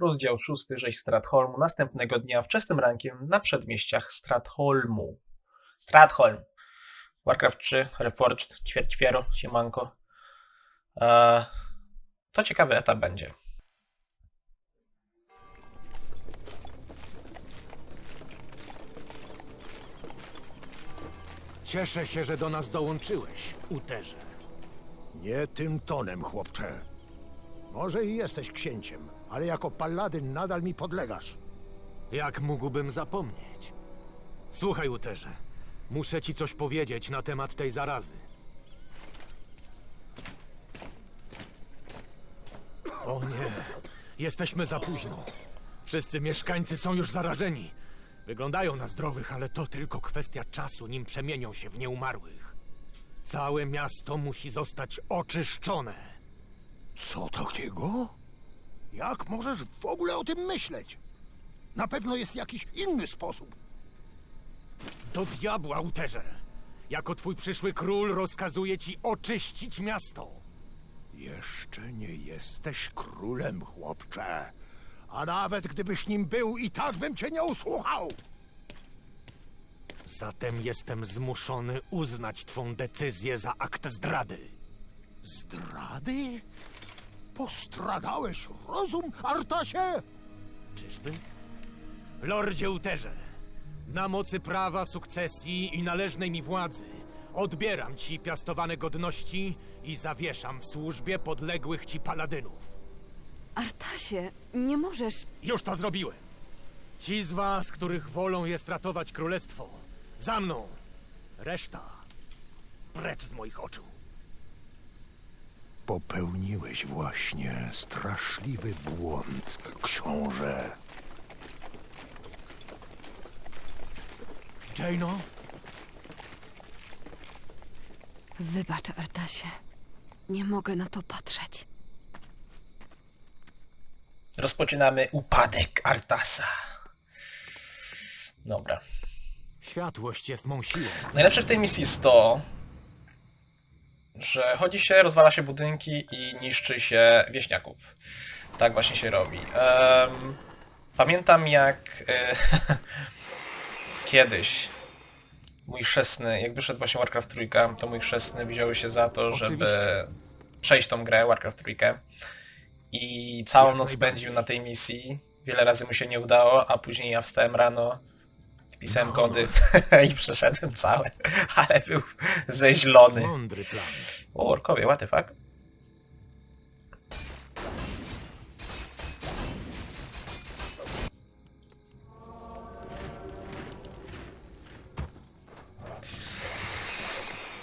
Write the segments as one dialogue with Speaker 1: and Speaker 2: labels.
Speaker 1: rozdział 6, rzeź Stratholmu, następnego dnia wczesnym rankiem na przedmieściach Stratholmu. Stratholm. Warcraft 3, Reforged, ćwierćwiero, siemanko. Eee, to ciekawy etap będzie.
Speaker 2: Cieszę się, że do nas dołączyłeś, Uterze.
Speaker 3: Nie tym tonem, chłopcze. Może i jesteś księciem, ale jako paladyn nadal mi podlegasz.
Speaker 2: Jak mógłbym zapomnieć? Słuchaj, Uterze. Muszę ci coś powiedzieć na temat tej zarazy. O nie, jesteśmy za późno. Wszyscy mieszkańcy są już zarażeni. Wyglądają na zdrowych, ale to tylko kwestia czasu, nim przemienią się w nieumarłych. Całe miasto musi zostać oczyszczone.
Speaker 3: Co takiego? Jak możesz w ogóle o tym myśleć? Na pewno jest jakiś inny sposób.
Speaker 2: Do diabła, Uterze! Jako twój przyszły król rozkazuję ci oczyścić miasto.
Speaker 3: Jeszcze nie jesteś królem, chłopcze. A nawet gdybyś nim był, i tak bym cię nie usłuchał.
Speaker 2: Zatem jestem zmuszony uznać twą decyzję za akt zdrady.
Speaker 3: Zdrady? Postradałeś rozum, Artasie?
Speaker 2: Czyżby? Lordzie Uterze, na mocy prawa sukcesji i należnej mi władzy odbieram ci piastowane godności i zawieszam w służbie podległych ci paladynów.
Speaker 4: Artasie, nie możesz.
Speaker 2: Już to zrobiłem. Ci z was, których wolą jest ratować królestwo, za mną. Reszta precz z moich oczu.
Speaker 3: Popełniłeś właśnie straszliwy błąd, książę.
Speaker 2: Jaino,
Speaker 4: Wybacz, Artasie. Nie mogę na to patrzeć.
Speaker 1: Rozpoczynamy upadek Artasa. Dobra.
Speaker 2: światłość jest mą siłą.
Speaker 1: Najlepsze w tej misji jest to, że chodzi się, rozwala się budynki i niszczy się wieśniaków. Tak właśnie się robi. Em, pamiętam jak e, kiedyś mój chrzestny, jak wyszedł właśnie Warcraft trójka, to mój chrzestny wziął się za to, żeby
Speaker 2: Oczywiście.
Speaker 1: przejść tą grę, Warcraft trójkę. I całą noc spędził na tej misji. Wiele razy mu się nie udało, a później ja wstałem rano, wpisałem
Speaker 2: No.
Speaker 1: kody i przeszedłem całe, ale był zeźlony.
Speaker 2: Mądry plan.
Speaker 1: O, orkowie, what the fuck?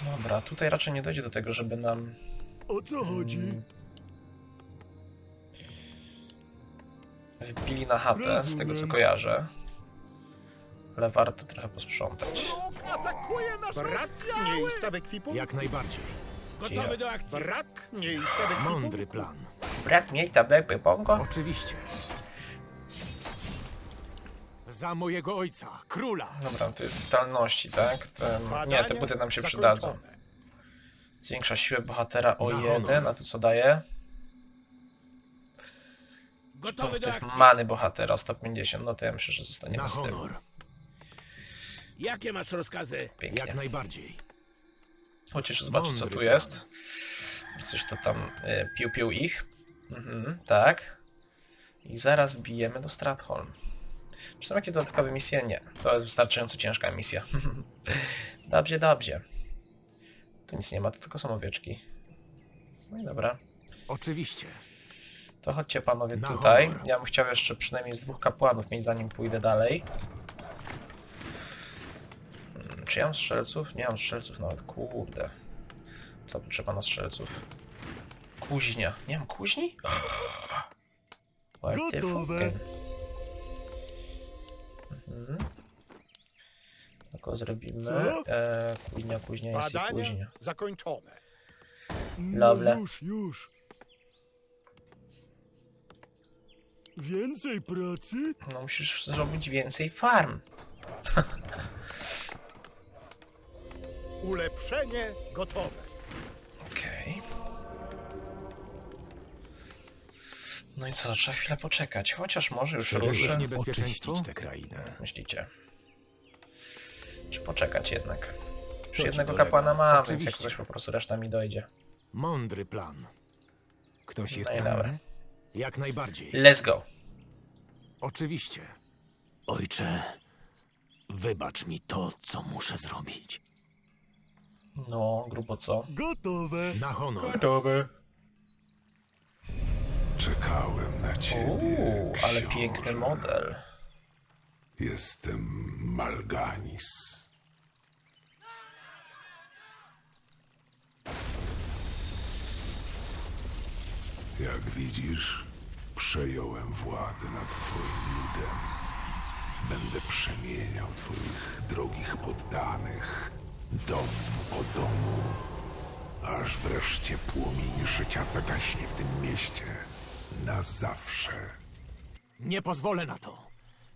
Speaker 1: Dobra, tutaj raczej nie dojdzie do tego, żeby nam...
Speaker 3: O co chodzi?
Speaker 1: wbili na chatę, z tego co kojarzę. Ale warto trochę posprzątać.
Speaker 5: Brak miejsca w ekwipu?
Speaker 2: Jak najbardziej.
Speaker 1: Cicho.
Speaker 2: do akcji.
Speaker 5: Brak miejsca w ekwipu?
Speaker 2: Mądry plan.
Speaker 1: Brak miejsca w Pongo?
Speaker 2: Oczywiście. Za mojego ojca, króla.
Speaker 1: Dobra, to jest witalności, tak? Te, nie, te buty nam się przydadzą. Zwiększa siłę bohatera o
Speaker 2: Na
Speaker 1: jeden, a to co daje?
Speaker 2: Gotowy do
Speaker 1: Punktów
Speaker 2: akcji.
Speaker 1: many bohatera o 150, no to ja myślę, że zostaniemy
Speaker 2: Na
Speaker 1: z tym.
Speaker 2: honor.
Speaker 5: Jakie masz rozkazy?
Speaker 1: Pięknie.
Speaker 2: Jak najbardziej.
Speaker 1: Chociaż zobaczyć co tu jest. Coś to tam y, pił pił ich. Mhm, tak. I zaraz bijemy do Stratholm. Czy są jakieś dodatkowe misje? Nie. To jest wystarczająco ciężka misja. dobrze, dobrze. Tu nic nie ma, to tylko są owieczki. No i dobra.
Speaker 2: Oczywiście.
Speaker 1: To chodźcie panowie
Speaker 2: Na
Speaker 1: tutaj. Ja bym chciał jeszcze przynajmniej z dwóch kapłanów mieć zanim pójdę dalej. Czy ja mam strzelców? Nie mam strzelców nawet, kurde. Co potrzeba na strzelców? Kuźnia. Nie mam kuźni? What the fucking- Mhm. Tylko zrobimy. E, kuźnia, kuźnia jest i
Speaker 5: Badania
Speaker 1: kuźnia.
Speaker 5: zakończone.
Speaker 1: Lovely.
Speaker 3: No już, już. Więcej pracy?
Speaker 1: No musisz zrobić więcej farm.
Speaker 5: Ulepszenie gotowe.
Speaker 1: Okej. No i co, trzeba chwilę poczekać, chociaż może już ruszę.
Speaker 2: niebezpieczeństwo?
Speaker 3: Oczyścić tę krainę.
Speaker 1: Myślicie? Czy poczekać jednak? Już
Speaker 3: ci
Speaker 1: jednego
Speaker 3: dolega?
Speaker 1: kapłana mam, więc
Speaker 2: Oczywiście.
Speaker 1: jak coś po prostu reszta mi dojdzie.
Speaker 2: Mądry plan.
Speaker 3: Ktoś jest
Speaker 1: No i dobra.
Speaker 3: ranny?
Speaker 2: Jak najbardziej.
Speaker 1: Let's go.
Speaker 2: Oczywiście. Ojcze, wybacz mi to, co muszę zrobić.
Speaker 1: No, grubo co?
Speaker 3: Gotowe.
Speaker 2: Na honor.
Speaker 1: Gotowy.
Speaker 6: Czekałem na ciebie.
Speaker 1: Uuu, ale
Speaker 6: książę.
Speaker 1: piękny model.
Speaker 6: Jestem Malganis. Jak widzisz, przejąłem władzę nad twoim ludem. Będę przemieniał twoich drogich poddanych, dom po domu, aż wreszcie płomień życia zagaśnie w tym mieście na zawsze.
Speaker 2: Nie pozwolę na to.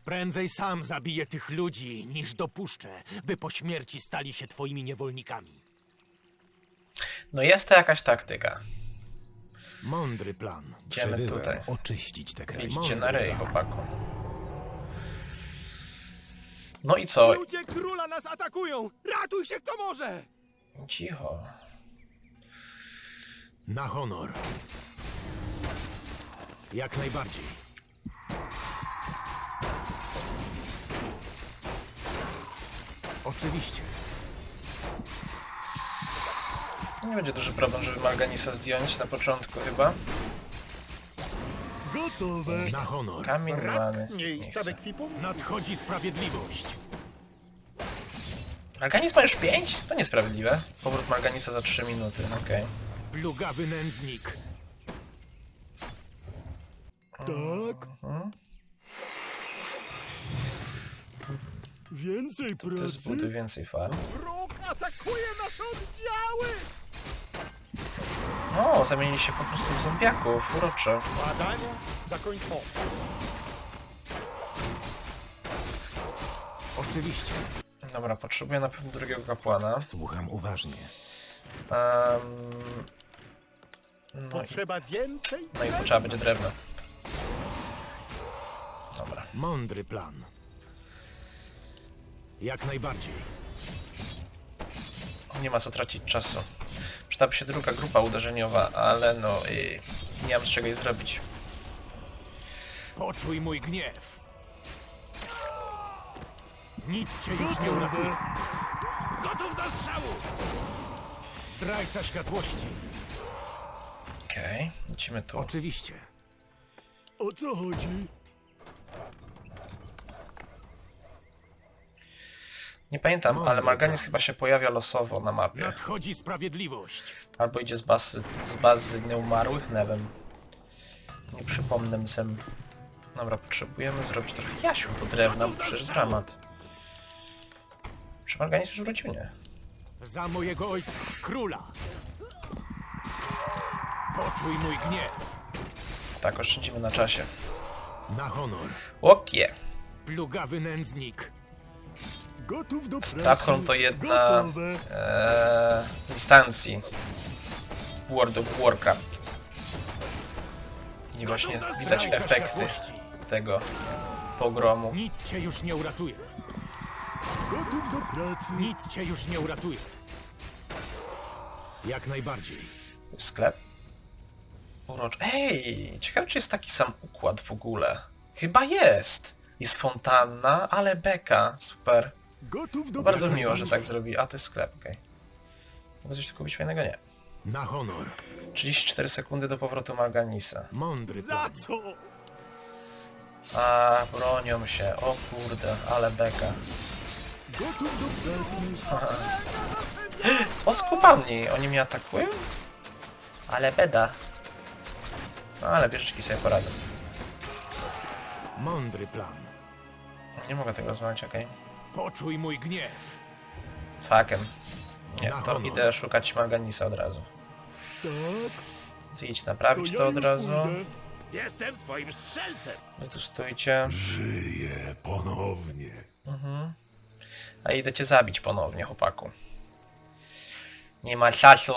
Speaker 2: Prędzej sam zabiję tych ludzi, niż dopuszczę, by po śmierci stali się twoimi niewolnikami.
Speaker 1: No jest to jakaś taktyka.
Speaker 2: Mądry plan.
Speaker 1: Idziemy
Speaker 3: Przybyłem
Speaker 1: tutaj.
Speaker 3: oczyścić tę krainę.
Speaker 1: Idźcie na ryj, chłopaku. No i co?
Speaker 7: Ludzie króla nas atakują! Ratuj się kto może!
Speaker 1: Cicho.
Speaker 2: Na honor. Jak najbardziej. Oczywiście.
Speaker 1: Nie będzie duży problem, żeby Marganisa zdjąć na początku chyba.
Speaker 3: Gotowe.
Speaker 2: Na honor.
Speaker 1: Kamień. Nie
Speaker 5: Miejsca
Speaker 1: chcę.
Speaker 2: Nadchodzi sprawiedliwość.
Speaker 1: Marganis ma już 5? To niesprawiedliwe. Powrót Marganisa za 3 minuty, okej.
Speaker 2: Plugawy nędznik.
Speaker 3: Tak. Więcej
Speaker 1: To jest zbuduj więcej farm.
Speaker 5: Wróg atakuje nasze oddziały!
Speaker 1: O, zamienili się po prostu w zombiaków, uroczo.
Speaker 5: Badania zakończone.
Speaker 2: Oczywiście.
Speaker 1: Dobra, potrzebuję na pewno drugiego kapłana.
Speaker 3: Słucham uważnie.
Speaker 1: Um, no, i,
Speaker 5: Potrzeba więcej?
Speaker 1: no i potrzeba będzie drewna. Dobra.
Speaker 2: Mądry plan. Jak najbardziej.
Speaker 1: Nie ma co tracić czasu. Przydałaby się druga grupa uderzeniowa, ale no i nie mam z czego jej zrobić.
Speaker 2: Poczuj mój gniew. Nic cię już nie uratuje. Gotów do strzału! Zdrajca światłości.
Speaker 1: Okej, lecimy tu.
Speaker 2: Oczywiście.
Speaker 3: O co chodzi?
Speaker 1: Nie pamiętam, ale Marganis chyba się pojawia losowo na mapie.
Speaker 2: Nadchodzi sprawiedliwość.
Speaker 1: Albo idzie z bazy, z bazy nieumarłych, nie wiem. Nie przypomnę sem. Dobra, potrzebujemy zrobić trochę jasiu do drewna, bo przecież dramat. Czy Marganis już wrócił? Nie.
Speaker 2: Za mojego ojca, króla. Poczuj mój gniew.
Speaker 1: Tak, oszczędzimy na czasie.
Speaker 2: Na honor.
Speaker 1: Okie!
Speaker 2: Plugawy nędznik.
Speaker 3: Gotów do pracy.
Speaker 1: Stratholm to jedna e, z instancji w World of Warcraft. I właśnie widać efekty tego pogromu.
Speaker 2: Nic cię już nie uratuje.
Speaker 3: Gotów do pracy.
Speaker 2: Nic cię już nie uratuje. Jak najbardziej.
Speaker 1: Sklep? Urocz. Ej, ciekawe czy jest taki sam układ w ogóle. Chyba jest. Jest fontanna, ale beka. Super.
Speaker 3: Gotów do
Speaker 1: Bardzo miło, że tak zrobi. A, to jest sklep, okej. Mogę coś tu kupić fajnego? Nie.
Speaker 2: Na honor.
Speaker 1: 34 sekundy do powrotu Marganisa.
Speaker 2: Mądry
Speaker 7: Za
Speaker 2: plan.
Speaker 7: co?
Speaker 1: A, bronią się. O kurde, ale beka.
Speaker 3: Gotów do pracy.
Speaker 1: O, skubani! Oni mnie atakują? Ale beda. No, ale wieżyczki sobie poradzą.
Speaker 2: Mądry plan.
Speaker 1: Nie mogę tego złamać, okej.
Speaker 2: Poczuj mój gniew.
Speaker 1: Fakem. Nie, to idę szukać Marganisa od razu.
Speaker 3: Tak.
Speaker 1: Idź
Speaker 3: To
Speaker 1: naprawić
Speaker 3: ja
Speaker 1: to od razu.
Speaker 3: pójdę.
Speaker 5: Jestem twoim strzelcem!
Speaker 1: Wy tu stójcie.
Speaker 6: Żyję ponownie.
Speaker 1: A idę cię zabić ponownie, chłopaku. Nie ma czasu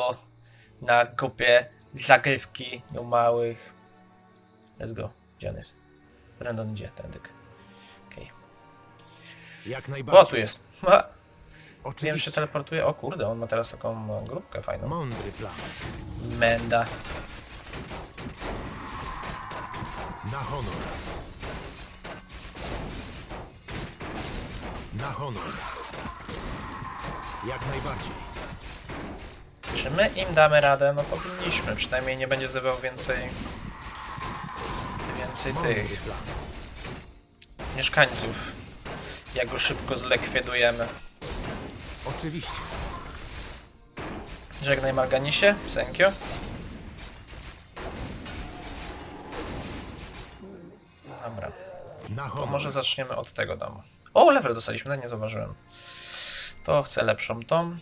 Speaker 1: na kupie zagrywki małych. Let's go. Gdzie on jest? Brandon idzie, tędyk.
Speaker 2: Jak
Speaker 1: O,
Speaker 2: najbardziej.
Speaker 1: tu jest. Ha! Wiem, że się
Speaker 2: Oczywiście.
Speaker 1: teleportuje. O kurde, on ma teraz taką e, grupkę fajną.
Speaker 2: Mądry plan.
Speaker 1: Menda.
Speaker 2: Na honor. Na honor. Jak najbardziej.
Speaker 1: Czy my im damy radę? No powinniśmy. Przynajmniej nie będzie zdawał więcej... Więcej
Speaker 2: Mądry
Speaker 1: tych
Speaker 2: plan.
Speaker 1: mieszkańców. Jak go szybko zlekwidujemy.
Speaker 2: Oczywiście.
Speaker 1: Żegnaj Marganisie. Senkio. Dobra. To może zaczniemy od tego domu. O, level dostaliśmy, tak nie zauważyłem. To chcę lepszą tą.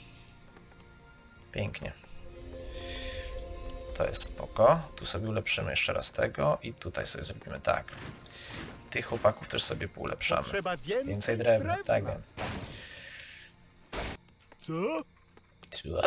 Speaker 1: Pięknie. To jest spoko. Tu sobie ulepszymy jeszcze raz tego i tutaj sobie zrobimy tak. Tych chłopaków też sobie poulepszamy.
Speaker 5: Trzeba więcej,
Speaker 1: Więcej drewna, tak wiem.
Speaker 5: Co?
Speaker 1: Co?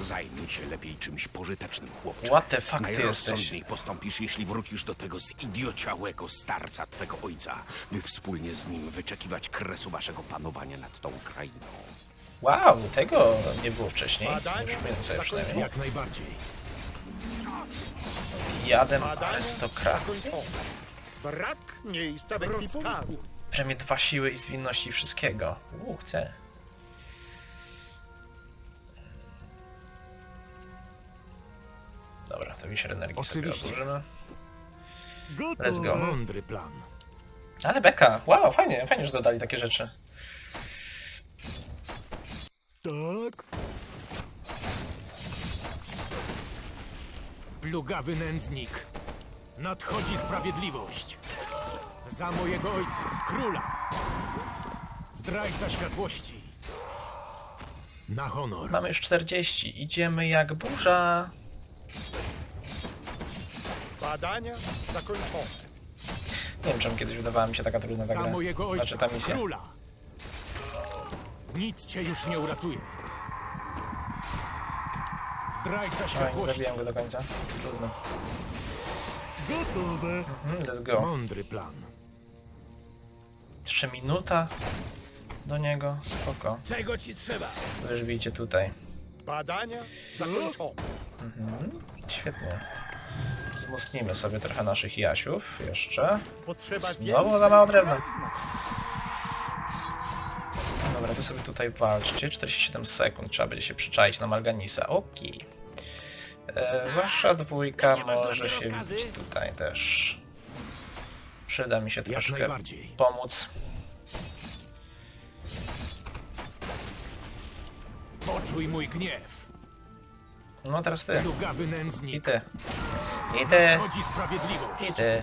Speaker 8: Zajmij się lepiej czymś pożytecznym, chłopcze.
Speaker 1: What the fuck ty jesteś?
Speaker 8: Postąpisz, jeśli wrócisz do tego zidiociałego starca twego ojca, by wspólnie z nim wyczekiwać kresu waszego panowania nad tą krainą.
Speaker 1: Wow, tego nie było wcześniej. Nie
Speaker 5: Badania
Speaker 1: przypominam sobie przynajmniej.
Speaker 2: Jak najbardziej.
Speaker 1: Jadem arystokracji.
Speaker 5: Brak miejsca w ekwipunku.
Speaker 1: Premię dwa siły i zwinności wszystkiego. Uuu, chcę. Dobra, to wisier energii sobie
Speaker 2: Oczywiście.
Speaker 1: odłożymy.
Speaker 5: Gotowe.
Speaker 1: Let's go.
Speaker 2: Mądry plan.
Speaker 1: Ale beka, wow, fajnie, fajnie, że dodali takie rzeczy.
Speaker 2: Plugawy nędznik. Nadchodzi sprawiedliwość. Za mojego ojca, króla. Zdrajca światłości. Na honor.
Speaker 1: Mamy już 40, idziemy jak burza.
Speaker 5: Badania zakończone.
Speaker 1: Nie wiem, czemu kiedyś wydawała mi się taka trudna ta
Speaker 2: Za
Speaker 1: gra.
Speaker 2: mojego ojca,
Speaker 1: Znaczy ta misja.
Speaker 2: króla. Nic cię już nie uratuje. Zdrajca
Speaker 1: nie
Speaker 2: światłości.
Speaker 1: zabiłem go do końca. Trudno.
Speaker 5: Gotowe.
Speaker 1: Mhm, let's go.
Speaker 2: Mądry plan.
Speaker 1: Jeszcze minuta do niego. Spoko.
Speaker 5: Czego ci trzeba?
Speaker 1: To już bijcie tutaj.
Speaker 5: Badania zakończone.
Speaker 1: Świetnie. Wzmocnimy sobie trochę naszych jasiów jeszcze.
Speaker 5: Potrzeba
Speaker 1: Znowu za mało drewna. Dobra, wy sobie tutaj walczcie. 47 sekund. Trzeba będzie się przyczaić na Malganisa. Okej. E, Wasza dwójka może się widzieć tutaj też. Przyda mi się troszkę pomóc.
Speaker 2: Poczuj mój gniew.
Speaker 1: No teraz ty. I ty. I ty. I ty.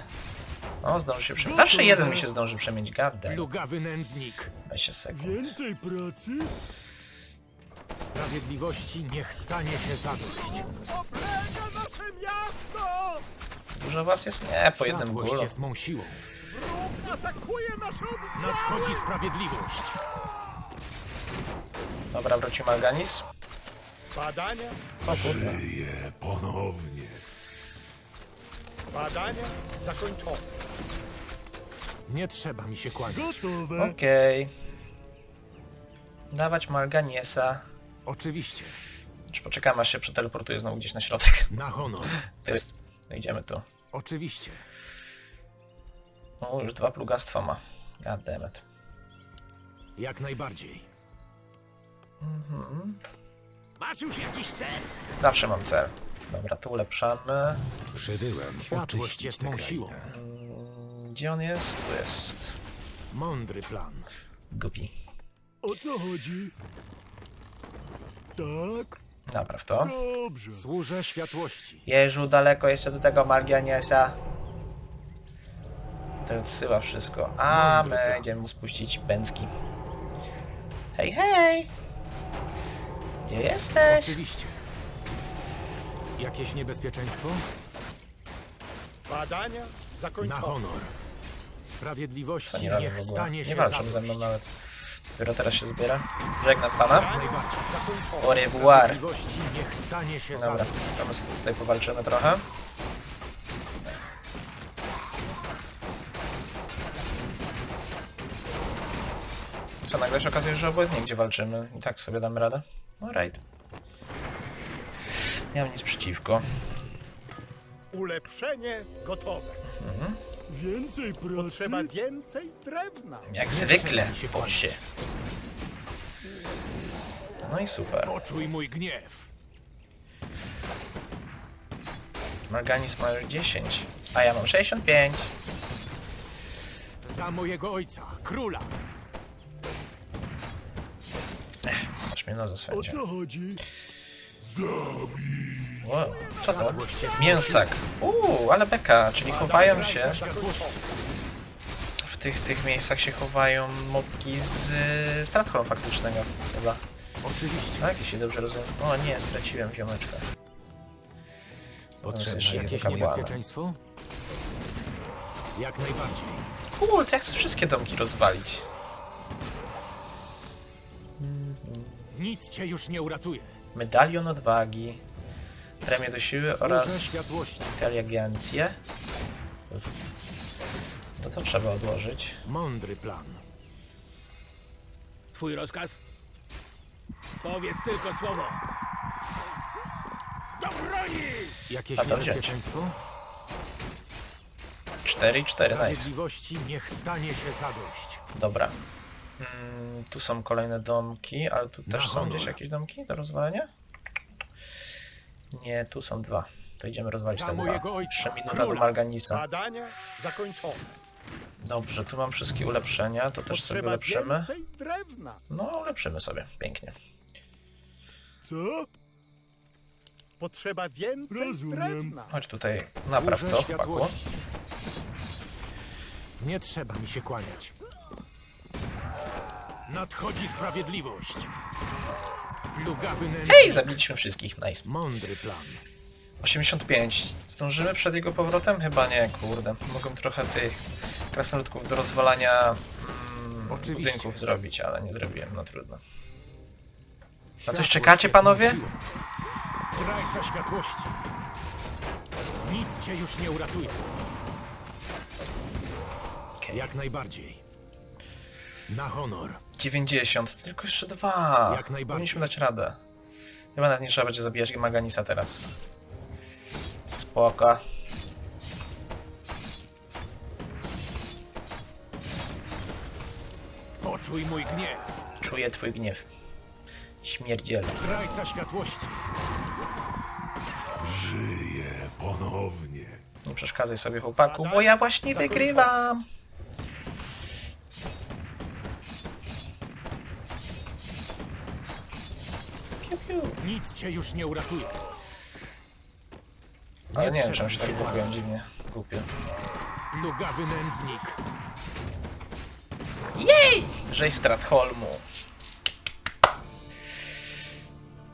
Speaker 1: O, zdąży się przemienić. Zawsze jeden mi się zdąży przemienić. Gadę.
Speaker 2: Plugawy nędznik.
Speaker 1: 20 sekund.
Speaker 5: Więcej pracy?
Speaker 2: Sprawiedliwości niech stanie się zadość.
Speaker 5: Oblega nasze miasto!
Speaker 1: Dużo was jest? Nie, po jednym
Speaker 2: Światłość
Speaker 1: gólu.
Speaker 2: jest mą siłą.
Speaker 5: Atakuje nasze oddziały!
Speaker 2: Nadchodzi sprawiedliwość.
Speaker 1: Dobra, wrócił Malganis.
Speaker 5: Badania,
Speaker 6: Żyję ponownie.
Speaker 5: badania zakończone.
Speaker 2: Nie trzeba mi się kłaniać.
Speaker 5: Gotowe.
Speaker 1: Okej. Dawać Malganiesa.
Speaker 2: Oczywiście.
Speaker 1: Czy poczekamy, aż się przeteleportuje znowu gdzieś na środek?
Speaker 2: Na honor.
Speaker 1: To jest. No idziemy tu.
Speaker 2: Oczywiście.
Speaker 1: O, już dwa plugastwa ma. Goddammit.
Speaker 2: Jak najbardziej.
Speaker 8: Masz już jakiś cel?
Speaker 1: Zawsze mam cel. Dobra, tu ulepszamy.
Speaker 6: Przybyłem
Speaker 2: Światłość
Speaker 6: oczyścić
Speaker 2: jest
Speaker 6: tę
Speaker 2: mą
Speaker 6: krainę.
Speaker 2: siłą.
Speaker 1: Gdzie on jest? Tu jest.
Speaker 2: Mądry plan.
Speaker 1: Gubi.
Speaker 5: O co chodzi? Tak,
Speaker 1: Napraw to.
Speaker 5: dobrze.
Speaker 2: Służę światłości.
Speaker 1: Jeżu, daleko jeszcze do tego Malganiesa. To odsyła wszystko. A my idziemy mu spuścić bęcki. Hej, hej! Gdzie jesteś?
Speaker 2: Oczywiście. Jakieś niebezpieczeństwo?
Speaker 5: Badania
Speaker 2: Na
Speaker 5: zakończone.
Speaker 2: honor. Sprawiedliwości
Speaker 1: nie w
Speaker 2: niech
Speaker 1: ogóle.
Speaker 2: stanie
Speaker 1: Nie
Speaker 2: się
Speaker 1: walczą ze
Speaker 2: zadość.
Speaker 1: mną nawet. Dopiero teraz się zbiera. Żegnam pana. Au revoir. Dobra, to my sobie tutaj powalczymy trochę. Co, nagle się okazuje, że obojętnie gdzie walczymy. I tak sobie damy radę. Alright. Nie mam nic przeciwko.
Speaker 5: Ulepszenie gotowe.
Speaker 7: Więcej pracy?
Speaker 5: Potrzeba więcej drewna.
Speaker 1: Jak zwykle,
Speaker 2: się
Speaker 1: bosie. No i super.
Speaker 2: Poczuj mój gniew.
Speaker 1: Marganis ma już 10, a ja mam 65.
Speaker 2: Za mojego ojca, króla.
Speaker 1: Aż mnie nos swędzi.
Speaker 7: Co chodzi?
Speaker 1: Wow, co to? Mięsak. Uuu, ale beka, czyli chowają się. W tych, tych miejscach się chowają mobki z y, Stratholm faktycznego, chyba.
Speaker 2: Oczywiście.
Speaker 1: Tak, jeśli dobrze rozumiem. O nie, straciłem ziomeczka.
Speaker 2: Potrzebne jakieś
Speaker 1: jest kapłana.
Speaker 2: niebezpieczeństwo? Jak najbardziej.
Speaker 1: Cool, to ja chcę wszystkie domki rozwalić.
Speaker 2: Nic cię już nie uratuje.
Speaker 1: Medalion odwagi, premię do siły oraz inteligencję. To to trzeba odłożyć.
Speaker 2: Mądry plan.
Speaker 9: Twój rozkaz? Powiedz tylko słowo. Do broni!
Speaker 2: Jakieś
Speaker 1: A to wziąć.
Speaker 2: niebezpieczeństwo?
Speaker 1: 4 i 4, nice.
Speaker 2: Sprawiedliwości niech stanie się zadość.
Speaker 1: Dobra. Mm, tu są kolejne domki, ale tu też są
Speaker 2: honor.
Speaker 1: gdzieś jakieś domki do rozwalenia? Nie, tu są dwa. To idziemy rozwalić
Speaker 2: Za
Speaker 1: te dwa. 3 minuta do Marganisa.
Speaker 5: Badania zakończone.
Speaker 1: Dobrze, tu mam wszystkie ulepszenia, to też sobie ulepszymy. No, ulepszymy sobie, pięknie.
Speaker 7: Co?
Speaker 5: Potrzeba więcej
Speaker 7: Rozumiem.
Speaker 5: drewna.
Speaker 1: Chodź tutaj, napraw to, chłopaku.
Speaker 2: światłości. Nie trzeba mi się kłaniać. Nadchodzi sprawiedliwość.
Speaker 1: Hej, zabiliśmy wszystkich, nice.
Speaker 2: Mądry plan.
Speaker 1: 85. Zdążymy przed jego powrotem? Chyba nie, kurde. Mogę trochę tych krasnoludków do rozwalania mm, budynków zrobić, ale nie zrobiłem, no trudno. Na coś czekacie, panowie?
Speaker 2: Zdrajca światłości. Nic cię już nie uratuje.
Speaker 1: Okej.
Speaker 2: Jak najbardziej. Na honor.
Speaker 1: 90, tylko jeszcze dwa.
Speaker 2: Jak najbardziej.
Speaker 1: Powinniśmy dać radę. Chyba nawet nie trzeba będzie zabijać Maganisa teraz. Spoko.
Speaker 2: Poczuj mój gniew.
Speaker 1: Czuję twój gniew. Śmierdziel.
Speaker 2: Zdrajca światłości.
Speaker 6: Żyję ponownie.
Speaker 1: Nie przeszkadzaj sobie chłopaku, bo ja właśnie wygrywam.
Speaker 2: Cię już nie uratuje.
Speaker 1: Ale nie wiem,
Speaker 2: trzeba
Speaker 1: czemu się tak
Speaker 2: kłaniać.
Speaker 1: dziwnie. Głupio.
Speaker 2: Plugawy nędznik.
Speaker 1: Jej! Żej Stratholmu.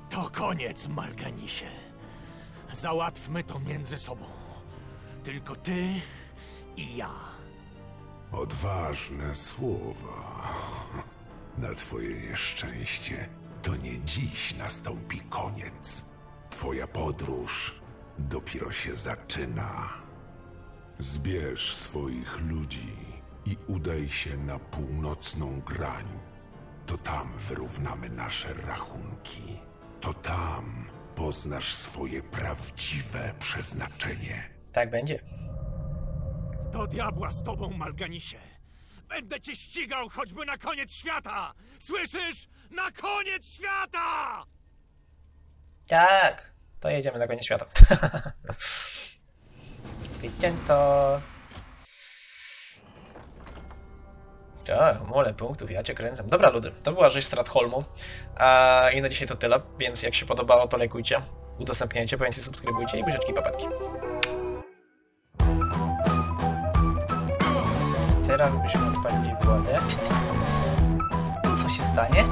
Speaker 2: To koniec, Marganisie. Załatwmy to między sobą. Tylko ty i ja.
Speaker 6: Odważne słowa. Na twoje nieszczęście to nie dziś nastąpi koniec. Twoja podróż dopiero się zaczyna. Zbierz swoich ludzi i udaj się na północną grań. To tam wyrównamy nasze rachunki. To tam poznasz swoje prawdziwe przeznaczenie.
Speaker 1: Tak będzie.
Speaker 2: Do diabła z tobą, Malganisie! Będę cię ścigał choćby na koniec świata! Słyszysz? Na koniec świata!
Speaker 1: Tak. To jedziemy na koniec świata. Wycięto. Tak, mole punktów, ja cię kręcę. Dobra, ludy, to była rzeź Stratholmu. A i na dzisiaj to tyle, więc jak się podobało, to lajkujcie, udostępniajcie, pamiętajcie, subskrybujcie i buziaczki papatki. Teraz byśmy odpalili. To co się stanie?